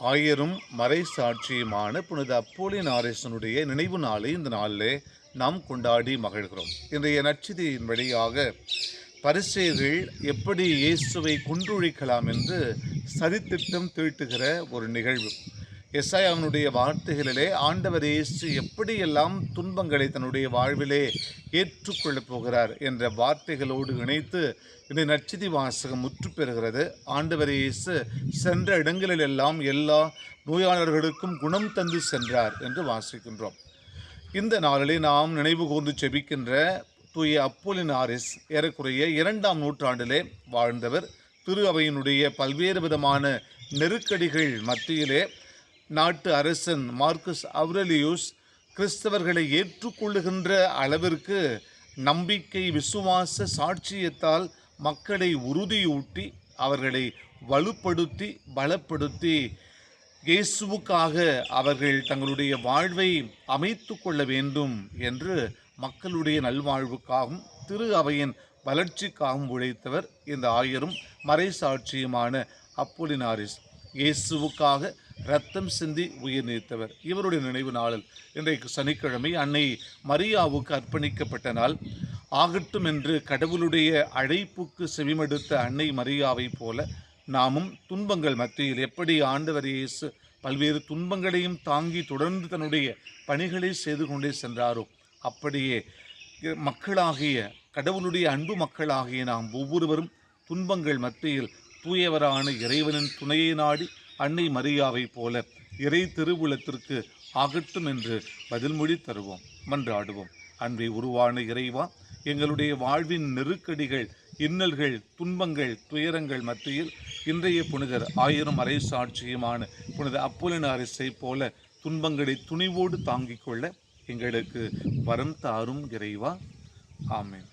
ஆயரும் மறை சாட்சியுமான புனித அப்போலினாரேசனுடைய நினைவு நாளை இந்த நாளிலே நாம் கொண்டாடி மகிழ்கிறோம். இன்றைய நச்சிதியின் வழியாக பரிசேயர்கள் எப்படி இயேசுவை கொன்றொழிக்கலாம் என்று சதித்திட்டம் தீட்டுகிற ஒரு நிகழ்வு. எஸ்ஐ அவனுடைய வார்த்தைகளிலே ஆண்டவர் இயேசு எப்படியெல்லாம் துன்பங்களை தன்னுடைய வாழ்விலே ஏற்றுக்கொள்ளப் போகிறார் என்ற வார்த்தைகளோடு இணைத்து இந்த நற்செய்தி வாசகம் முற்று பெறுகிறது ஆண்டவர் இயேசு சென்ற இடங்களிலெல்லாம் எல்லா நோயாளர்களுக்கும் குணம் தந்து சென்றார் என்று வாசிக்கின்றோம். இந்த நாளிலே நாம் நினைவு கூர்ந்து செபிக்கின்ற தூய அப்போலினாரிஸ் ஏறக்குறைய இரண்டாம் நூற்றாண்டிலே வாழ்ந்தவர். திரு அவையினுடைய பல்வேறு விதமான நெருக்கடிகள் மத்தியிலே நாட்டு அரசன் மார்க்கஸ் அவ்ரலியூஸ் கிறிஸ்தவர்களை ஏற்றுக்கொள்ளுகின்ற அளவிற்கு நம்பிக்கை விசுவாச சாட்சியத்தால் மக்களை உறுதியூட்டி அவர்களை வலுப்படுத்தி பலப்படுத்தி இயேசுவுக்காக அவர்கள் தங்களுடைய வாழ்வை அமைத்து கொள்ள வேண்டும் என்று மக்களுடைய நல்வாழ்வுக்காகவும் திரு அவையின் வளர்ச்சிக்காகவும் உழைத்தவர் இந்த ஆயரும் மறைசாட்சியுமான அப்போலினாரிஸ். இயேசுவுக்காக ரத்தம் சிந்தி உயிர் நீத்தவர். இவருடைய நினைவு நாளில் இன்றைக்கு சனிக்கிழமை அன்னை மரியாவுக்கு அர்ப்பணிக்கப்பட்ட நாள். ஆகட்டும் என்று கடவுளுடைய அழைப்புக்கு செவிமடுத்த அன்னை மரியாவைப் போல நாமும் துன்பங்கள் மத்தியில் எப்படி ஆண்டவர் இயேசு பல்வேறு துன்பங்களையும் தாங்கி தொடர்ந்து தன்னுடைய பணிகளை செய்து கொண்டே சென்றாரோ அப்படியே மக்களாகிய கடவுளுடைய அன்பு மக்களாகிய நாம் ஒவ்வொருவரும் துன்பங்கள் மத்தியில் தூயவரான இறைவனின் துணையை நாடி அன்னை மரியாவைப் போல இறை திருவுளத்திற்கு ஆகட்டும் என்று பதில்மொழி தருவோம் மன்றாடுவோம். அன்பை உருவான இறைவா எங்களுடைய வாழ்வின் நெருக்கடிகள் இன்னல்கள் துன்பங்கள் துயரங்கள் மத்தியில் இன்றைய புனிதர் ஆயிரம் அரை சாட்சியுமான புனித அப்புலன் அரசை போல துன்பங்களை துணிவோடு தாங்கிக் கொள்ள எங்களுக்கு வரம் தாரும் இறைவா. ஆமேன்.